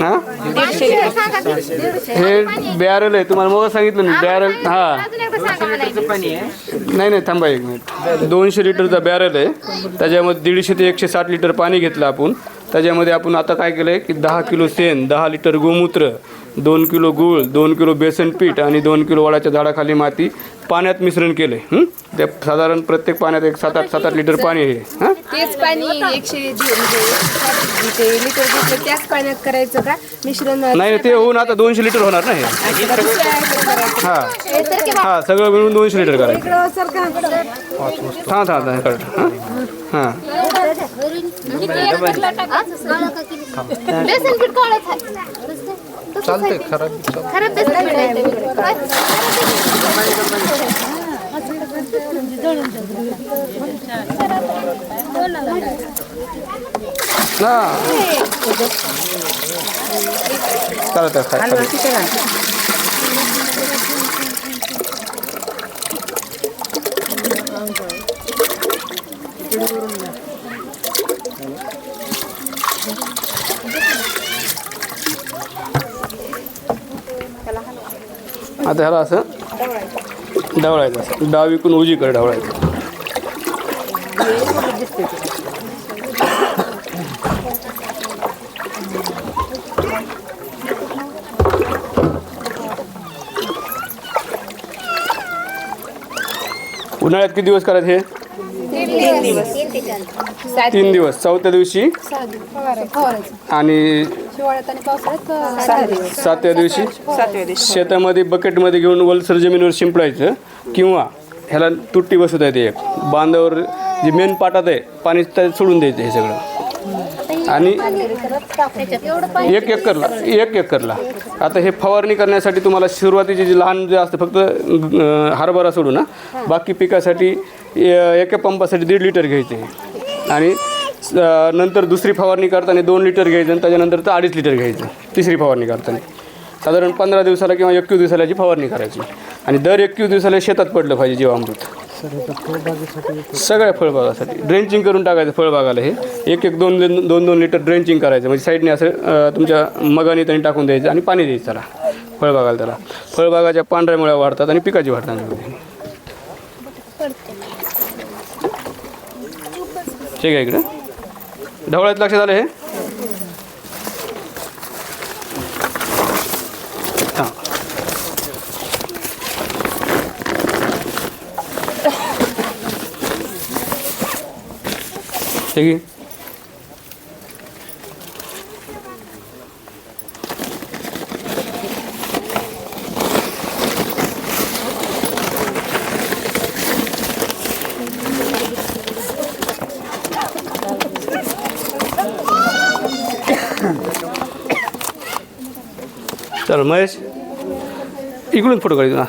हा? हे बॅरल आहे. तुम्हाला मग सांगितलं मी. बॅरल हा. नाही नाही थांबा एक मिनिट दोनशे लिटरचा बॅरल आहे. त्याच्यामध्ये दीडशे ते एकशे साठ लिटर पाणी घेतलं आपण. त्याच्यामध्ये आपण आता काय केलं आहे की दहा किलो सेन दहा लिटर गोमूत्र दोन किलो गूळ दोन किलो बेसन पीठ आणि दोन किलो वडाच्या झाडाखाली माती पाण्यात मिश्रण केलं आहे त्या साधारण प्रत्येक पाण्यात एक सात आठ सात आठ लिटर पाणी आहे हां? तेच पाणी एकशे लिटर घेतलं त्याच पाण्यात करायचं का? मिश्रण नाही ते होऊन आता दोनशे लिटर होणार ना हे. हां. हां सगळं मिळून दोनशे लिटर करायचं. हां? हां. हां हां हां बेसन पीठ चालतंय खराब खराब बेसन. काय? ना चालत चालत आता ह्याला असं ढवळायचं असं. डावीकून उजीकडे ढवळायचं. उन्हाळ्यात किती दिवस करायचे हे? तीन दिवस चौथ्या दिवशी? आणि सातव्या दिवशी? शेतामध्ये बकेटमध्ये घेऊन वलसर जमिनीवर शिंपडायचं किंवा ह्याला तुट्टी बसवता येते एक. बांधावर जे मेन पाटात आहे पाणी सोडून द्यायचं हे सगळं. आणि एक एकरला एक एकरला. आता हे फवारणी करण्यासाठी तुम्हाला सुरुवातीचे जे लहान जे असतं फक्त हरभरा सोडून ना बाकी पिकासाठी एका पंपासाठी दीड लिटर घ्यायचे. आणि नंतर दुसरी फवारणी करताना दोन लिटर घ्यायचं आणि त्याच्यानंतर तर अडीच लिटर घ्यायचं तिसरी फवारणी करताना. साधारण पंधरा दिवसाला किंवा एकवीस दिवसाला याची फवारणी करायची. आणि दर एकवीस दिवसाला शेतात पडलं पाहिजे जीवामृत. सगळ्या फळबागासाठी. ड्रेंचिंग करून टाकायचं फळबागाला हे. एक एक दोन दोन दोन दोन लिटर ड्रेंचिंग करायचं. म्हणजे साईडने असं तुमच्या मगाने त्यांनी टाकून द्यायचं आणि पाणी द्यायचं त्याला. फळबागाला त्याला. फळबागाच्या पांढऱ्या मुळ्या वाढतात आणि पिकाची वाढतात. ठीक आहे इकडं. ढवळ्यात लक्षात आलं हे. हां. ठीक आहे. चल महेश इकडून फोटो काढायचा